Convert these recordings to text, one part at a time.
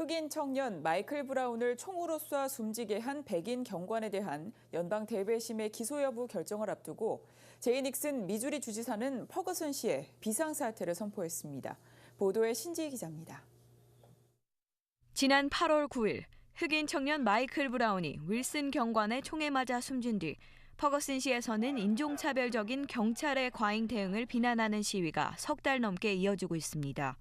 흑인 청년 마이클 브라운을 총으로 쏴 숨지게 한 백인 경관에 대한 연방 대배심의 기소 여부 결정을 앞두고 제이 닉슨 미주리 주지사는 퍼거슨 씨의 비상사태를 선포했습니다. 보도에 신지희 기자입니다. 지난 8월 9일 흑인 청년 마이클 브라운이 윌슨 경관의 총에 맞아 숨진 뒤 퍼거슨 시에서는 인종차별적인 경찰의 과잉 대응을 비난하는 시위가 석 달 넘게 이어지고 있습니다.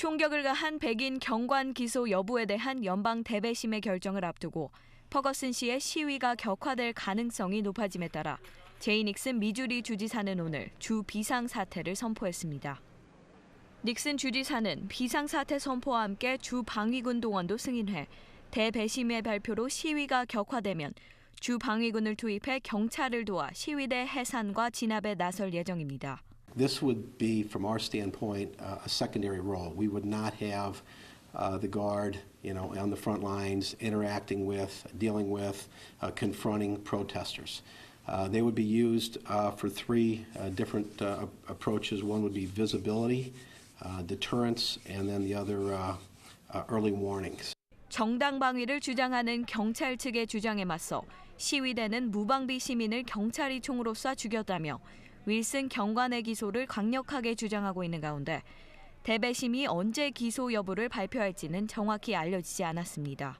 총격을 가한 백인 경관 기소 여부에 대한 연방 대배심의 결정을 앞두고 퍼거슨 씨의 시위가 격화될 가능성이 높아짐에 따라 제이 닉슨 미주리 주지사는 오늘 주 비상 사태를 선포했습니다. 닉슨 주지사는 비상 사태 선포와 함께 주 방위군 동원도 승인해 대배심의 발표로 시위가 격화되면 주 방위군을 투입해 경찰을 도와 시위대 해산과 진압에 나설 예정입니다. This would be, from our standpoint, uh, a secondary role. We would not have uh, the guard, you know, on the front lines interacting with, dealing with, uh, confronting protesters. Uh, they would be used uh, for three uh, different uh, approaches. One would be visibility, uh, deterrence, and then the other uh, uh, early warnings. 정당 방위를 주장하는 경찰 측의 주장에 맞서 시위대는 무방비 시민을 경찰이 총으로 쏴 죽였다며 윌슨 경관의 기소를 강력하게 주장하고 있는 가운데 대배심이 언제 기소 여부를 발표할지는 정확히 알려지지 않았습니다.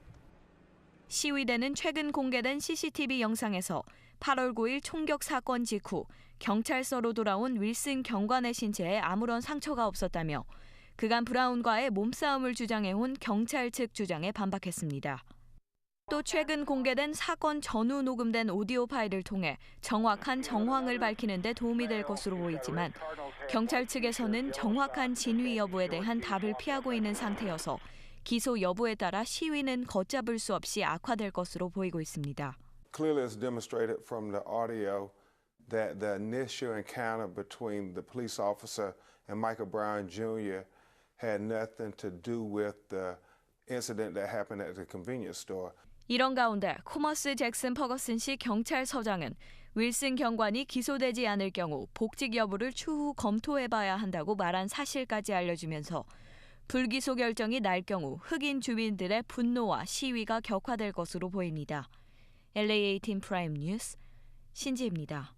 시위대는 최근 공개된 CCTV 영상에서 8월 9일 총격 사건 직후 경찰서로 돌아온 윌슨 경관의 신체에 아무런 상처가 없었다며 그간 브라운과의 몸싸움을 주장해온 경찰 측 주장에 반박했습니다. 또 최근 공개된 사건 전후 녹음된 오디오 파일을 통해 정확한 정황을 밝히는 데 도움이 될 것으로 보이지만 경찰 측에서는 정확한 진위 여부에 대한 답을 피하고 있는 상태여서 기소 여부에 따라 시위는 걷잡을 수 없이 악화될 것으로 보이고 있습니다. Clearly, it's demonstrated from the audio that the initial encounter between the police officer and Michael Brown Jr. had nothing to do with the incident that happened at the convenience store. 이런 가운데 코머스 잭슨 퍼거슨 시 경찰서장은 윌슨 경관이 기소되지 않을 경우 복직 여부를 추후 검토해봐야 한다고 말한 사실까지 알려주면서 불기소 결정이 날 경우 흑인 주민들의 분노와 시위가 격화될 것으로 보입니다. LA18 프라임 뉴스 신지입니다.